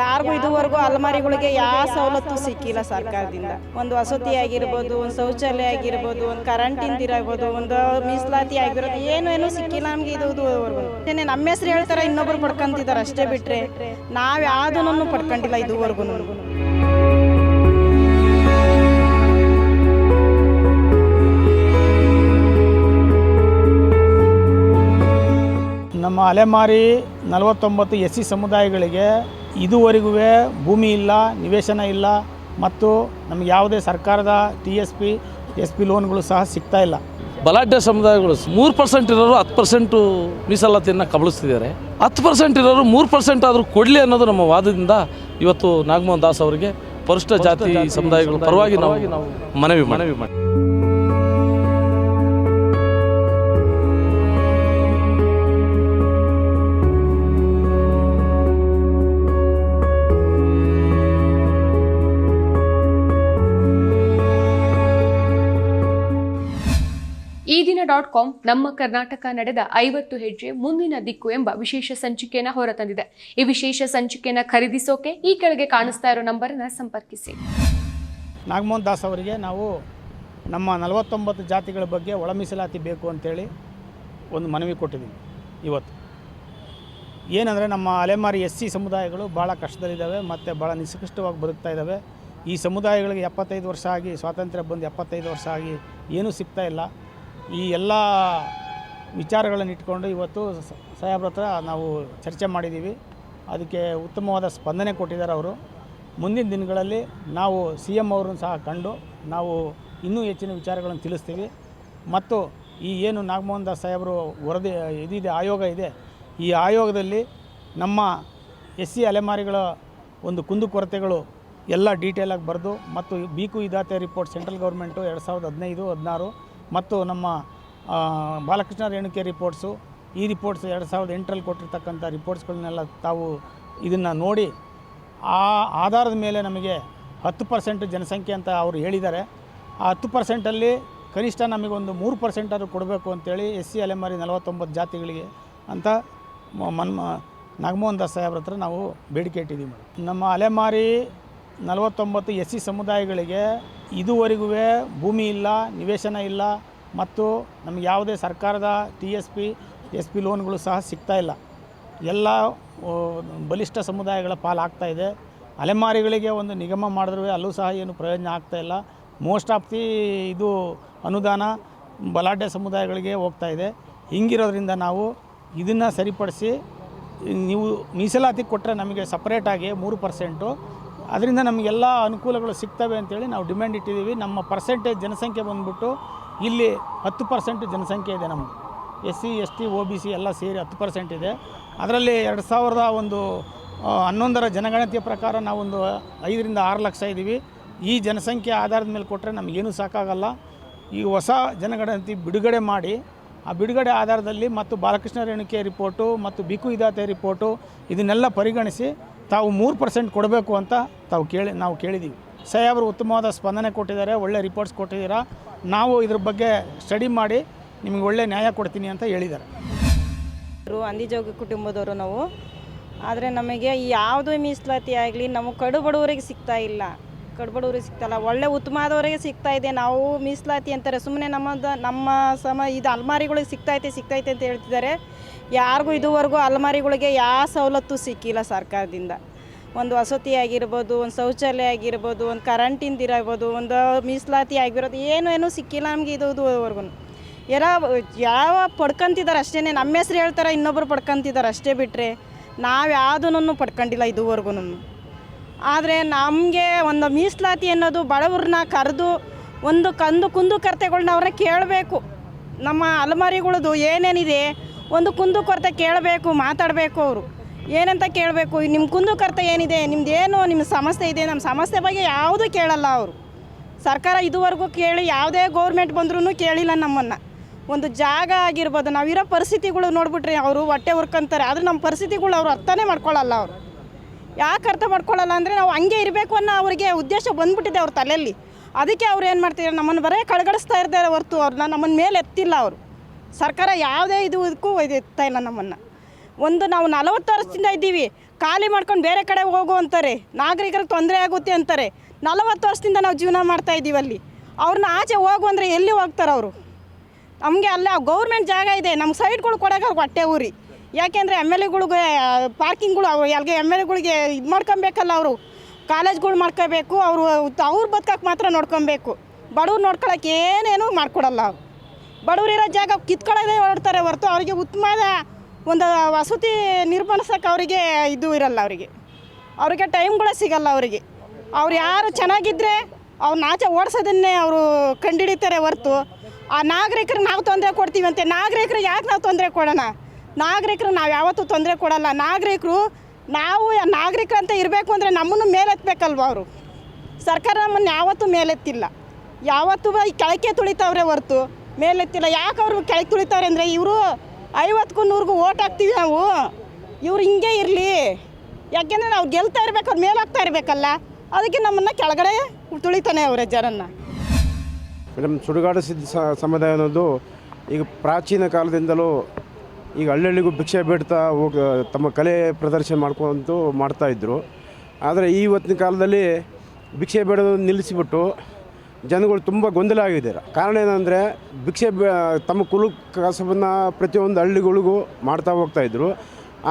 ಯಾರಿಗೂ ಇದುವರೆಗೂ ಅಲ್ಮಾರಿಗಳಿಗೆ ಯಾವ ಸವಲತ್ತು ಸಿಕ್ಕಿಲ್ಲ ಸರ್ಕಾರದಿಂದ. ಒಂದು ವಸತಿ ಆಗಿರ್ಬೋದು ಒಂದು ಶೌಚಾಲಯ ಆಗಿರ್ಬೋದು ಒಂದು ಕರೆಂಟಿಂದ ಇರಬಹುದು ಒಂದು ಮೀಸಲಾತಿ ಆಗಿರೋದು ಏನು ಏನು ಸಿಕ್ಕಿಲ್ಲ ನಮ್ಗೆ ಇದು ಇದುವರೆಗೂ. ನಮ್ಮ ಹೆಸರು ಹೇಳ್ತಾರೆ ಇನ್ನೊಬ್ರು ಪಡ್ಕೊಂತಿದ್ದಾರೆ ಅಷ್ಟೇ ಬಿಟ್ರೆ. ನಾವು ಯಾವುದನ್ನು ಪಡ್ಕೊಂಡಿಲ್ಲ ಇದುವರೆಗೂ. ನಮ್ಮ ಅಲೆಮಾರಿ ನಲವತ್ತೊಂಬತ್ತು ಎಸ್ ಸಿ ಸಮುದಾಯಗಳಿಗೆ ಇದುವರೆಗೂ ಭೂಮಿ ಇಲ್ಲ ನಿವೇಶನ ಇಲ್ಲ ಮತ್ತು ನಮಗೆ ಯಾವುದೇ ಸರ್ಕಾರದ T S P S P ಲೋನ್ಗಳು ಸಹ ಸಿಗ್ತಾ ಇಲ್ಲ. ಬಲಾಢ್ಯ ಸಮುದಾಯಗಳು ಮೂರು ಪರ್ಸೆಂಟ್ ಇರೋರು ಹತ್ತು ಪರ್ಸೆಂಟು ಮೀಸಲಾತಿಯನ್ನು ಕಬಳಿಸ್ತಿದ್ದಾರೆ. ಹತ್ತು ಪರ್ಸೆಂಟ್ ಇರೋರು ಮೂರು ಪರ್ಸೆಂಟ್ ಆದರೂ ಕೊಡಲಿ ಅನ್ನೋದು ನಮ್ಮ ವಾದದಿಂದ ಇವತ್ತು ನಾಗಮೋಹನ್ ದಾಸ್ ಅವರಿಗೆ ಪರಿಷ್ಠ ಜಾತಿ ಸಮುದಾಯಗಳ ಪರವಾಗಿ ನಾವು ಮನವಿ ಮನವಿ ಮಾಡಿ ಈ ದಿನ ಡಾಟ್ ಕಾಮ್ ನಮ್ಮ ಕರ್ನಾಟಕ ನಡೆದ ಐವತ್ತು ಹೆಜ್ಜೆ ಮುಂದಿನ ದಿಕ್ಕು ಎಂಬ ವಿಶೇಷ ಸಂಚಿಕೆಯನ್ನು ಹೊರತಂದಿದೆ. ಈ ವಿಶೇಷ ಸಂಚಿಕೆಯನ್ನು ಖರೀದಿಸೋಕೆ ಈ ಕೆಳಗೆ ಕಾಣಿಸ್ತಾ ಇರೋ ನಂಬರನ್ನು ಸಂಪರ್ಕಿಸಿ. ನಾಗಮೋಹನ್ ದಾಸ್ ಅವರಿಗೆ ನಾವು ನಮ್ಮ ನಲವತ್ತೊಂಬತ್ತು ಜಾತಿಗಳ ಬಗ್ಗೆ ಒಳ ಮೀಸಲಾತಿ ಬೇಕು ಅಂತೇಳಿ ಒಂದು ಮನವಿ ಕೊಟ್ಟಿದ್ದೀವಿ ಇವತ್ತು. ಏನಂದರೆ ನಮ್ಮ ಅಲೆಮಾರಿ ಎಸ್ ಸಿ ಸಮುದಾಯಗಳು ಭಾಳ ಕಷ್ಟದಲ್ಲಿದ್ದಾವೆ ಮತ್ತು ಭಾಳ ನಿಷ್ಕೃಷ್ಟವಾಗಿ ಬದುಕ್ತಾ ಇದ್ದಾವೆ. ಈ ಸಮುದಾಯಗಳಿಗೆ ಎಪ್ಪತ್ತೈದು ವರ್ಷ ಆಗಿ, ಸ್ವಾತಂತ್ರ್ಯ ಬಂದು ಎಪ್ಪತ್ತೈದು ವರ್ಷ ಆಗಿ ಏನೂ ಸಿಗ್ತಾ ಇಲ್ಲ. ಈ ಎಲ್ಲ ವಿಚಾರಗಳನ್ನು ಇಟ್ಕೊಂಡು ಇವತ್ತು ಸಾಹೇಬ್ರ ಹತ್ರ ನಾವು ಚರ್ಚೆ ಮಾಡಿದ್ದೀವಿ. ಅದಕ್ಕೆ ಉತ್ತಮವಾದ ಸ್ಪಂದನೆ ಕೊಟ್ಟಿದ್ದಾರೆ ಅವರು. ಮುಂದಿನ ದಿನಗಳಲ್ಲಿ ನಾವು ಸಿ ಎಂ ಅವರನ್ನು ಸಹ ಕಂಡು ನಾವು ಇನ್ನೂ ಹೆಚ್ಚಿನ ವಿಚಾರಗಳನ್ನು ತಿಳಿಸ್ತೀವಿ. ಮತ್ತು ಈ ಏನು ನಾಗಮೋಹನ್ ದಾಸ್ ಸಾಹೇಬರು ವರದಿ, ಇದಿದೆ, ಆಯೋಗ ಇದೆ. ಈ ಆಯೋಗದಲ್ಲಿ ನಮ್ಮ ಎಸ್ ಸಿ ಅಲೆಮಾರಿಗಳ ಒಂದು ಕುಂದುಕೊರತೆಗಳು ಎಲ್ಲ ಡೀಟೇಲಾಗಿ ಬರೆದು ಮತ್ತು ಬೀಕು ಇದಾತೆ ರಿಪೋರ್ಟ್ ಸೆಂಟ್ರಲ್ ಗೌರ್ಮೆಂಟು ಎರಡು ಸಾವಿರದ ಹದಿನೈದು, ಹದಿನಾರು ಮತ್ತು ನಮ್ಮ ಬಾಲಕೃಷ್ಣ ರೇಣುಕೆ ರಿಪೋರ್ಟ್ಸು ಈ ರಿಪೋರ್ಟ್ಸ್ ಎರಡು ಸಾವಿರದ ಎಂಟರಲ್ಲಿ ಕೊಟ್ಟಿರ್ತಕ್ಕಂಥ ರಿಪೋರ್ಟ್ಸ್ಗಳನ್ನೆಲ್ಲ ತಾವು ಇದನ್ನು ನೋಡಿ, ಆ ಆಧಾರದ ಮೇಲೆ ನಮಗೆ ಹತ್ತು ಪರ್ಸೆಂಟ್ ಜನಸಂಖ್ಯೆ ಅಂತ ಅವರು ಹೇಳಿದ್ದಾರೆ. ಆ ಹತ್ತು ಪರ್ಸೆಂಟಲ್ಲಿ ಕನಿಷ್ಠ ನಮಗೊಂದು ಮೂರು ಪರ್ಸೆಂಟಾದ್ರು ಕೊಡಬೇಕು ಅಂತೇಳಿ ಎಸ್ ಸಿ ಅಲೆಮಾರಿ ನಲವತ್ತೊಂಬತ್ತು ಜಾತಿಗಳಿಗೆ ಅಂತ ಮನ್ಮ ನಾಗಮೋಹನ್ ದಾಸ್ ಸಾಹೇಬ್ರ ಹತ್ರ ನಾವು ಬೇಡಿಕೆ ಇಟ್ಟಿದ್ದೀವಿ ಮೇಡಮ್. ನಮ್ಮ ಅಲೆಮಾರಿ ನಲವತ್ತೊಂಬತ್ತು ಎಸ್ ಸಿ ಸಮುದಾಯಗಳಿಗೆ ಇದುವರೆಗೂ ಭೂಮಿ ಇಲ್ಲ, ನಿವೇಶನ ಇಲ್ಲ ಮತ್ತು ನಮಗೆ ಯಾವುದೇ ಸರ್ಕಾರದ T S P S P ಲೋನ್ಗಳು ಸಹ ಸಿಗ್ತಾ ಇಲ್ಲ. ಎಲ್ಲ ಬಲಿಷ್ಠ ಸಮುದಾಯಗಳ ಪಾಲಾಗ್ತಾ ಇದೆ. ಅಲೆಮಾರಿಗಳಿಗೆ ಒಂದು ನಿಗಮ ಮಾಡಿದ್ರೂ ಅಲ್ಲೂ ಸಹ ಏನು ಪ್ರಯೋಜನ ಆಗ್ತಾ ಇಲ್ಲ. ಮೋಸ್ಟ್ ಆಫ್ ದಿ ಇದು ಅನುದಾನ ಬಲಾಢ್ಯ ಸಮುದಾಯಗಳಿಗೆ ಹೋಗ್ತಾ ಇದೆ. ಹಿಂಗಿರೋದ್ರಿಂದ ನಾವು ಇದನ್ನು ಸರಿಪಡಿಸಿ, ನೀವು ಮೀಸಲಾತಿ ಕೊಟ್ಟರೆ ನಮಗೆ ಸಪ್ರೇಟಾಗಿ ಮೂರು ಪರ್ಸೆಂಟು ಅದರಿಂದ ನಮಗೆಲ್ಲ ಅನುಕೂಲಗಳು ಸಿಗ್ತವೆ ಅಂತೇಳಿ ನಾವು ಡಿಮ್ಯಾಂಡ್ ಇಟ್ಟಿದ್ದೀವಿ. ನಮ್ಮ ಪರ್ಸೆಂಟೇಜ್ ಜನಸಂಖ್ಯೆ ಬಂದ್ಬಿಟ್ಟು ಇಲ್ಲಿ ಹತ್ತು ಪರ್ಸೆಂಟ್ ಜನಸಂಖ್ಯೆ ಇದೆ ನಮ್ಮದು S C, S T O B C ಎಲ್ಲ ಸೇರಿ ಹತ್ತು ಪರ್ಸೆಂಟ್ ಇದೆ. ಅದರಲ್ಲಿ ಎರಡು ಸಾವಿರದ ಒಂದು ಹನ್ನೊಂದರ ಜನಗಣತಿಯ ಪ್ರಕಾರ ನಾವೊಂದು ಐದರಿಂದ ಆರು ಲಕ್ಷ ಇದ್ದೀವಿ. ಈ ಜನಸಂಖ್ಯೆ ಆಧಾರದ ಮೇಲೆ ಕೊಟ್ಟರೆ ನಮಗೇನು ಸಾಕಾಗಲ್ಲ. ಈ ಹೊಸ ಜನಗಣತಿ ಬಿಡುಗಡೆ ಮಾಡಿ, ಆ ಬಿಡುಗಡೆ ಆಧಾರದಲ್ಲಿ ಮತ್ತು ಬಾಲಕೃಷ್ಣ ರೇಣುಕೆ ರಿಪೋರ್ಟು ಮತ್ತು ಬಿಕು ಇದಾತೆ ರಿಪೋರ್ಟು ಇದನ್ನೆಲ್ಲ ಪರಿಗಣಿಸಿ ತಾವು ಮೂರು ಪರ್ಸೆಂಟ್ ಕೊಡಬೇಕು ಅಂತ ತಾವು ಕೇಳಿ, ನಾವು ಕೇಳಿದ್ದೀವಿ ಸಾಹೇಬರು ಉತ್ತಮವಾದ ಸ್ಪಂದನೆ ಕೊಟ್ಟಿದ್ದಾರೆ, ಒಳ್ಳೆ ರಿಪೋರ್ಟ್ಸ್ ಕೊಟ್ಟಿದ್ದೀರಾ? ನಾವು ಇದ್ರ ಬಗ್ಗೆ ಸ್ಟಡಿ ಮಾಡಿ ನಿಮಗೆ ಒಳ್ಳೆ ನ್ಯಾಯ ಕೊಡ್ತೀನಿ ಅಂತ ಹೇಳಿದ್ದಾರೆ. ಅಂದಿಜೋಗಿ ಕುಟುಂಬದವರು ನಾವು. ಆದರೆ ನಮಗೆ ಯಾವುದೇ ಮೀಸಲಾತಿ ಆಗಲಿ ನಮಗೆ ಕಡು ಬಡವರಿಗೆ ಸಿಗ್ತಾ ಇಲ್ಲ. ಕಡು ಸಿಗ್ತಲ್ಲ, ಒಳ್ಳೆ ಉತ್ತಮದವರಿಗೆ ಸಿಗ್ತಾ ಇದೆ, ನಾವು ಮೀಸಲಾತಿ ಅಂತಾರೆ. ಸುಮ್ಮನೆ ನಮ್ಮದು, ನಮ್ಮ ಸಮ, ಇದು ಅಲ್ಮಾರಿಗಳಿಗೆ ಸಿಗ್ತೈತೆ ಸಿಗ್ತೈತೆ ಅಂತ ಹೇಳ್ತಿದ್ದಾರೆ. ಯಾರಿಗೂ ಇದುವರೆಗೂ ಅಲ್ಮಾರಿಗಳಿಗೆ ಯಾವ ಸವಲತ್ತು ಸಿಕ್ಕಿಲ್ಲ ಸರ್ಕಾರದಿಂದ. ಒಂದು ವಸತಿ ಆಗಿರ್ಬೋದು, ಒಂದು ಶೌಚಾಲಯ ಆಗಿರ್ಬೋದು, ಒಂದು ಕರೆಂಟಿಂದ ಇರಬೋದು ಒಂದು ಮೀಸಲಾತಿ ಆಗಿರೋದು, ಏನು, ಏನೂ ಸಿಕ್ಕಿಲ್ಲ ನಮಗೆ ಇದು ಇದುವರೆಗೂ. ಎಲ್ಲ ಯಾವ ಪಡ್ಕೊಂತಿದ್ದಾರೆ ಅಷ್ಟೇ ನಮ್ಮ ಹೆಸ್ರು ಹೇಳ್ತಾರೆ, ಇನ್ನೊಬ್ರು ಪಡ್ಕೊಂತಿದ್ದಾರೆ ಅಷ್ಟೇ ಬಿಟ್ಟರೆ ನಾವು ಯಾವುದನ್ನು ಪಡ್ಕೊಂಡಿಲ್ಲ ಇದುವರೆಗೂ. ಆದರೆ ನಮಗೆ ಒಂದು ಮೀಸಲಾತಿ ಅನ್ನೋದು ಬಡವ್ರನ್ನ ಕರೆದು ಒಂದು ಕಂದು ಕುಂದು ಕರ್ತೆಗಳನ್ನ ಅವ್ರನ್ನ ಕೇಳಬೇಕು. ನಮ್ಮ ಅಲಮಾರಿಗಳದು ಏನೇನಿದೆ ಒಂದು ಕುಂದು ಕೊರತೆ ಕೇಳಬೇಕು, ಮಾತಾಡಬೇಕು ಅವರು. ಏನಂತ ಕೇಳಬೇಕು? ನಿಮ್ಮ ಕುಂದು ಕರ್ತೆ ಏನಿದೆ? ನಿಮ್ದು ಏನು? ನಿಮ್ಮ ಸಮಸ್ಯೆ ಇದೆ? ನಮ್ಮ ಸಮಸ್ಯೆ ಬಗ್ಗೆ ಯಾವುದೂ ಕೇಳಲ್ಲ ಅವರು. ಸರ್ಕಾರ ಇದುವರೆಗೂ ಕೇಳಿ ಯಾವುದೇ ಗೌರ್ಮೆಂಟ್ ಬಂದ್ರೂ ಕೇಳಿಲ್ಲ ನಮ್ಮನ್ನು. ಒಂದು ಜಾಗ ಆಗಿರ್ಬೋದು, ನಾವಿರೋ ಪರಿಸ್ಥಿತಿಗಳು ನೋಡ್ಬಿಟ್ರೆ ಅವರು ಹೊಟ್ಟೆ ಹುರ್ಕೊಂತಾರೆ. ಆದರೆ ನಮ್ಮ ಪರಿಸ್ಥಿತಿಗಳು ಅವರು ಅರ್ಥನೇ ಮಾಡ್ಕೊಳ್ಳಲ್ಲ ಅವರು. ಯಾಕೆ ಅರ್ಥ ಮಾಡ್ಕೊಳ್ಳಲ್ಲ ಅಂದರೆ ನಾವು ಹಂಗೆ ಇರಬೇಕು ಅನ್ನೋ ಅವರಿಗೆ ಉದ್ದೇಶ ಬಂದ್ಬಿಟ್ಟಿದೆ ಅವ್ರ ತಲೆಯಲ್ಲಿ. ಅದಕ್ಕೆ ಅವ್ರು ಏನು ಮಾಡ್ತಿದ್ದಾರೆ ನಮ್ಮನ್ನು ಬರೇ ಕಳಗಡಿಸ್ತಾ ಇರ್ತಾರೆ ಹೊರ್ತು ಅವ್ರನ್ನ ನಮ್ಮನ್ನ ಮೇಲೆ ಎತ್ತಿಲ್ಲ ಅವರು. ಸರ್ಕಾರ ಯಾವುದೇ ಇದು ಇದಕ್ಕೂ ಇದು ಎತ್ತಾ ಇಲ್ಲ ನಮ್ಮನ್ನು. ಒಂದು ನಾವು ನಲವತ್ತು ವರ್ಷದಿಂದ ಇದ್ದೀವಿ. ಖಾಲಿ ಮಾಡ್ಕೊಂಡು ಬೇರೆ ಕಡೆ ಹೋಗು ಅಂತಾರೆ. ನಾಗರಿಕರಿಗೆ ತೊಂದರೆ ಆಗುತ್ತೆ ಅಂತಾರೆ. ನಲವತ್ತು ವರ್ಷದಿಂದ ನಾವು ಜೀವನ ಮಾಡ್ತಾ ಇದ್ದೀವಿ ಅಲ್ಲಿ. ಅವ್ರನ್ನ ಆಚೆ ಹೋಗು ಅಂದರೆ ಎಲ್ಲಿ ಹೋಗ್ತಾರೆ ಅವರು? ನಮಗೆ ಅಲ್ಲ, ಗೌರ್ಮೆಂಟ್ ಜಾಗ ಇದೆ. ನಮ್ಮ ಸೈಟ್ಗಳು ಕೊಡೋಕೆ ಅವ್ರಿಗೆ ಹೊಟ್ಟೆ ಊರಿ. ಯಾಕೆಂದರೆ ಎಂ ಎಲ್ ಎಗಳಿಗೆ ಪಾರ್ಕಿಂಗ್ಗಳು ಅವ್ರು ಎಲ್ಗೆ ಎಂ ಎಲ್ ಎಗಳಿಗೆ ಇದು ಮಾಡ್ಕೊಬೇಕಲ್ಲ ಅವರು. ಕಾಲೇಜ್ಗಳು ಮಾಡ್ಕೋಬೇಕು, ಅವರು, ಅವ್ರು ಬದುಕಕ್ಕೆ ಮಾತ್ರ ನೋಡ್ಕೊಬೇಕು. ಬಡವ್ರು ನೋಡ್ಕೊಳಕ್ಕೆ ಏನೇನು ಮಾಡ್ಕೊಡಲ್ಲ ಅವ್ರು. ಬಡವರಿರೋ ಜಾಗ ಕಿತ್ಕೊಳ್ಳೋದೇ ಹೊರಡ್ತಾರೆ ಹೊರತು ಅವರಿಗೆ ಉತ್ತಮವಾದ ಒಂದು ವಸತಿ ನಿರ್ಮಾಣಿಸೋಕೆ ಅವರಿಗೆ ಇದು ಇರಲ್ಲ ಅವರಿಗೆ. ಅವರಿಗೆ ಟೈಮ್ಗಳೇ ಸಿಗಲ್ಲ ಅವರಿಗೆ. ಅವ್ರು ಯಾರು ಚೆನ್ನಾಗಿದ್ದರೆ ಅವ್ರು ನಾಚೆ ಓಡಿಸೋದನ್ನೇ ಅವರು ಕಂಡುಹಿಡಿತಾರೆ ಹೊರತು. ಆ ನಾಗರಿಕರಿಗೆ ನಾವು ತೊಂದರೆ ಕೊಡ್ತೀವಿ ಅಂತೆ ನಾಗರಿಕರಿಗೆ ಯಾಕೆ ನಾವು ತೊಂದರೆ ಕೊಡೋಣ? ನಾಗರಿಕರು ನಾವು ಯಾವತ್ತೂ ತೊಂದರೆ ಕೊಡಲ್ಲ. ನಾಗರಿಕರು ನಾವು ನಾಗರಿಕ ಅಂತ ಇರಬೇಕು ಅಂದರೆ ನಮ್ಮನ್ನು ಮೇಲೆತ್ತಬೇಕಲ್ವ ಅವರು? ಸರ್ಕಾರ ನಮ್ಮನ್ನು ಯಾವತ್ತೂ ಮೇಲೆತ್ತಿಲ್ಲ. ಯಾವತ್ತೂ ಈ ಕೆಳಕ್ಕೆ ತುಳಿತಾವ್ರೆ ಹೊರತು ಮೇಲೆತ್ತಿಲ್ಲ. ಯಾಕೆ ಅವರು ಕೆಳಗೆ ತುಳಿತಾವ್ರೆ ಅಂದರೆ ಇವರು ಐವತ್ತಕ್ಕೂ ನೂರಿಗೂ ಓಟ್ ಹಾಕ್ತೀವಿ ನಾವು. ಇವ್ರು ಹಿಂಗೆ ಇರಲಿ. ಯಾಕೆಂದರೆ ನಾವು ಗೆಲ್ತಾ ಇರಬೇಕು, ಅವ್ರು ಮೇಲಾಗ್ತಾ ಇರಬೇಕಲ್ಲ. ಅದಕ್ಕೆ ನಮ್ಮನ್ನು ಕೆಳಗಡೆ ತುಳಿತಾನೆ ಅವರೇ ಜನನ್ನ. ಮೇಡಮ್, ಸುಡುಗಾಡು ಸಿದ್ಧ ಸಮುದಾಯ ಅನ್ನೋದು ಈಗ ಪ್ರಾಚೀನ ಕಾಲದಿಂದಲೂ ಈಗ ಹಳ್ಳಿಗೂ ಭಿಕ್ಷೆ ಬೇಡ್ತಾ ಹೋಗ ತಮ್ಮ ಕಲೆ ಪ್ರದರ್ಶನ ಮಾಡ್ಕೊಂತು ಮಾಡ್ತಾಯಿದ್ರು ಆದರೆ ಇವತ್ತಿನ ಕಾಲದಲ್ಲಿ ಭಿಕ್ಷೆ ಬೇಡೋದು ನಿಲ್ಲಿಸಿಬಿಟ್ಟು ಜನಗಳು ತುಂಬ ಗೊಂದಲ ಆಗಿದ್ದಾರೆ. ಕಾರಣ ಏನಂದರೆ ಭಿಕ್ಷೆ ತಮ್ಮ ಕುಲ ಕಸಬನ್ನು ಪ್ರತಿಯೊಂದು ಹಳ್ಳಿಗಳಿಗೂ ಮಾಡ್ತಾ ಹೋಗ್ತಾಯಿದ್ರು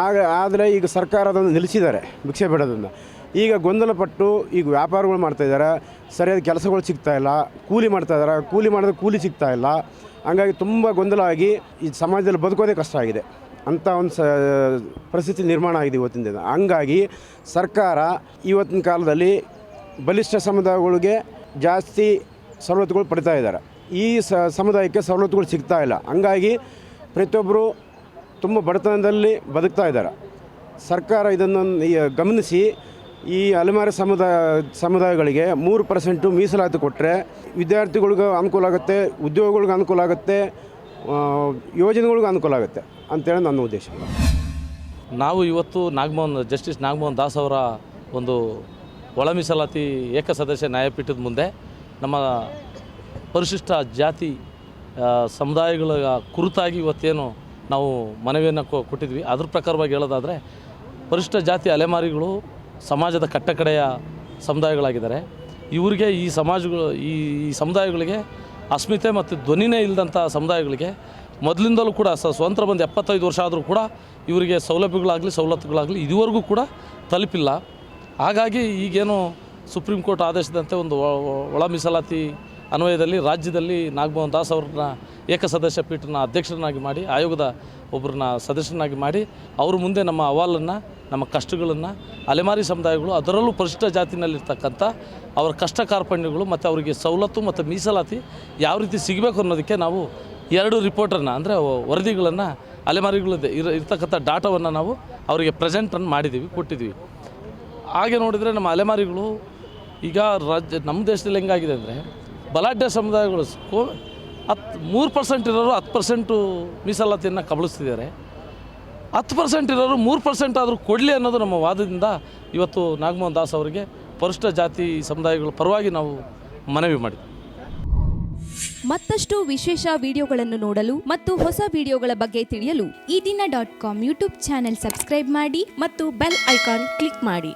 ಆಗ ಆದರೆ ಈಗ ಸರ್ಕಾರ ಅದನ್ನು ನಿಲ್ಲಿಸಿದ್ದಾರೆ ಭಿಕ್ಷೆ ಬೇಡೋದನ್ನು. ಈಗ ಗೊಂದಲಪಟ್ಟು ಈಗ ವ್ಯಾಪಾರಗಳು ಮಾಡ್ತಾಯಿದ್ದಾರೆ ಸರಿಯಾದ ಕೆಲಸಗಳು ಸಿಗ್ತಾಯಿಲ್ಲ ಕೂಲಿ ಮಾಡ್ತಾಯಿದ್ದಾರೆ ಕೂಲಿ ಮಾಡಿದ್ರೆ ಕೂಲಿ ಸಿಗ್ತಾ ಇಲ್ಲ. ಹಂಗಾಗಿ ತುಂಬ ಗೊಂದಲ ಆಗಿ ಈ ಸಮಾಜದಲ್ಲಿ ಬದುಕೋದೇ ಕಷ್ಟ ಆಗಿದೆ. ಅಂತ ಒಂದು ಸ, ಪರಿಸ್ಥಿತಿ ನಿರ್ಮಾಣ ಆಗಿದೆ ಇವತ್ತಿನ ದಿನ. ಹಂಗಾಗಿ ಸರ್ಕಾರ ಇವತ್ತಿನ ಕಾಲದಲ್ಲಿ ಬಲಿಷ್ಠ ಸಮುದಾಯಗಳಿಗೆ ಜಾಸ್ತಿ ಸವಲತ್ತುಗಳು ಪಡಿತಾ ಇದ್ದಾರೆ. ಈ ಸಮುದಾಯಕ್ಕೆ ಸವಲತ್ತುಗಳು ಸಿಗ್ತಾ ಇಲ್ಲ. ಹಂಗಾಗಿ ಪ್ರತಿಯೊಬ್ಬರು ತುಂಬ ಬಡತನದಲ್ಲಿ ಬದುಕ್ತಾ ಇದ್ದಾರೆ. ಸರ್ಕಾರ ಇದನ್ನು ಗಮನಿಸಿ ಈ ಅಲೆಮಾರಿ ಸಮುದಾಯ, ಸಮುದಾಯಗಳಿಗೆ ಮೂರು ಪರ್ಸೆಂಟು ಮೀಸಲಾತಿ ಕೊಟ್ಟರೆ ವಿದ್ಯಾರ್ಥಿಗಳಿಗೂ ಅನುಕೂಲ ಆಗುತ್ತೆ, ಉದ್ಯೋಗಗಳಿಗೆ ಅನುಕೂಲ ಆಗುತ್ತೆ ಯೋಜನೆಗಳಿಗೂ ಅನುಕೂಲ ಆಗುತ್ತೆ ಅಂತೇಳಿ ನನ್ನ ಉದ್ದೇಶ. ನಾವು ಇವತ್ತು ನಾಗಮೋಹನ್, ಜಸ್ಟಿಸ್ ನಾಗಮೋಹನ್ ದಾಸ್ ಅವರ ಒಂದು ಒಳ ಮೀಸಲಾತಿ ಏಕಸದಸ್ಯ ನ್ಯಾಯಪೀಠದ ಮುಂದೆ ನಮ್ಮ ಪರಿಶಿಷ್ಟ ಜಾತಿ ಸಮುದಾಯಗಳ ಕುರಿತಾಗಿ ಇವತ್ತೇನು ನಾವು ಮನವಿಯನ್ನು ಕೊಟ್ಟಿದ್ವಿ. ಅದ್ರ ಪ್ರಕಾರವಾಗಿ ಹೇಳೋದಾದರೆ ಪರಿಶಿಷ್ಟ ಜಾತಿ ಅಲೆಮಾರಿಗಳು ಸಮಾಜದ ಕಟ್ಟಕಡೆಯ ಸಮುದಾಯಗಳಾಗಿದ್ದಾರೆ. ಇವರಿಗೆ ಈ ಸಮಾಜಗಳು, ಈ ಸಮುದಾಯಗಳಿಗೆ ಅಸ್ಮಿತೆ ಮತ್ತು ಧ್ವನಿನೇ ಇಲ್ಲದಂಥ ಸಮುದಾಯಗಳಿಗೆ ಮೊದಲಿಂದಲೂ ಕೂಡ ಸ, ಸ್ವತಂತ್ರ ಬಂದು ಎಪ್ಪತ್ತೈದು ವರ್ಷ ಆದರೂ ಕೂಡ ಇವರಿಗೆ ಸೌಲಭ್ಯಗಳಾಗಲಿ, ಸವಲತ್ತುಗಳಾಗಲಿ ಇದುವರೆಗೂ ಕೂಡ ತಲುಪಿಲ್ಲ. ಹಾಗಾಗಿ ಈಗೇನು ಸುಪ್ರೀಂ ಕೋರ್ಟ್ ಆದೇಶದಂತೆ ಒಂದು ಒಳ ಮೀಸಲಾತಿ ಅನ್ವಯದಲ್ಲಿ ರಾಜ್ಯದಲ್ಲಿ ನಾಗಮೋಹನ್ ದಾಸ್ ಅವ್ರನ್ನ ಏಕಸದಸ್ಯ ಪೀಠನ ಅಧ್ಯಕ್ಷರನ್ನಾಗಿ ಮಾಡಿ, ಆಯೋಗದ ಒಬ್ಬರನ್ನ ಸದಸ್ಯರನ್ನಾಗಿ ಮಾಡಿ, ಅವ್ರ ಮುಂದೆ ನಮ್ಮ ಅಹವಾಲನ್ನು, ನಮ್ಮ ಕಷ್ಟಗಳನ್ನು, ಅಲೆಮಾರಿ ಸಮುದಾಯಗಳು, ಅದರಲ್ಲೂ ಪರಿಶಿಷ್ಟ ಜಾತಿನಲ್ಲಿರ್ತಕ್ಕಂಥ ಅವರ ಕಷ್ಟ ಕಾರ್ಪಣ್ಯಗಳು ಮತ್ತು ಅವರಿಗೆ ಸವಲತ್ತು ಮತ್ತು ಮೀಸಲಾತಿ ಯಾವ ರೀತಿ ಸಿಗಬೇಕು ಅನ್ನೋದಕ್ಕೆ ನಾವು ಎರಡು ರಿಪೋರ್ಟನ್ನು ಅಂದರೆ ವರದಿಗಳನ್ನು, ಅಲೆಮಾರಿಗಳು ಇರ ಇರ್ತಕ್ಕಂಥ ಡಾಟಾವನ್ನು ನಾವು ಅವರಿಗೆ ಪ್ರೆಸೆಂಟನ್ನು ಮಾಡಿದ್ದೀವಿ ಕೊಟ್ಟಿದ್ದೀವಿ ಹಾಗೆ ನೋಡಿದರೆ ನಮ್ಮ ಅಲೆಮಾರಿಗಳು ಈಗ ರಾಜ್ಯ ನಮ್ಮ ದೇಶದಲ್ಲಿ ಹೆಂಗಾಗಿದೆ ಅಂದರೆ ಬಲಾಢ್ಯ ಸಮುದಾಯಗಳು ಕೋ ಹತ್ತು ಮೂರು ಪರ್ಸೆಂಟ್ ಇರೋರು ಹತ್ತು ಪರ್ಸೆಂಟು ಮೀಸಲಾತಿಯನ್ನು ಕಬಳಿಸ್ತಿದ್ದಾರೆ. ಹತ್ತು ಪರ್ಸೆಂಟ್ ಇರೋರು ಮೂರು ಪರ್ಸೆಂಟ್ ಆದರೂ ಕೊಡಲಿ ಅನ್ನೋದು ನಮ್ಮ ವಾದದಿಂದ ಇವತ್ತು ನಾಗಮೋಹನ್ ದಾಸ್ ಅವರಿಗೆ ಪರಿಷ್ಠ ಜಾತಿ ಸಮುದಾಯಗಳ ಪರವಾಗಿ ನಾವು ಮನವಿ ಮಾಡಿದ್ವಿ. ಮತ್ತಷ್ಟು ವಿಶೇಷ ವಿಡಿಯೋಗಳನ್ನು ನೋಡಲು ಮತ್ತು ಹೊಸ ವಿಡಿಯೋಗಳ ಬಗ್ಗೆ ತಿಳಿಯಲು ಈ ದಿನ dot com YouTube channel subscribe ಮಾಡಿ ಮತ್ತು ಬೆಲ್ ಐಕಾನ್ ಕ್ಲಿಕ್ ಮಾಡಿ.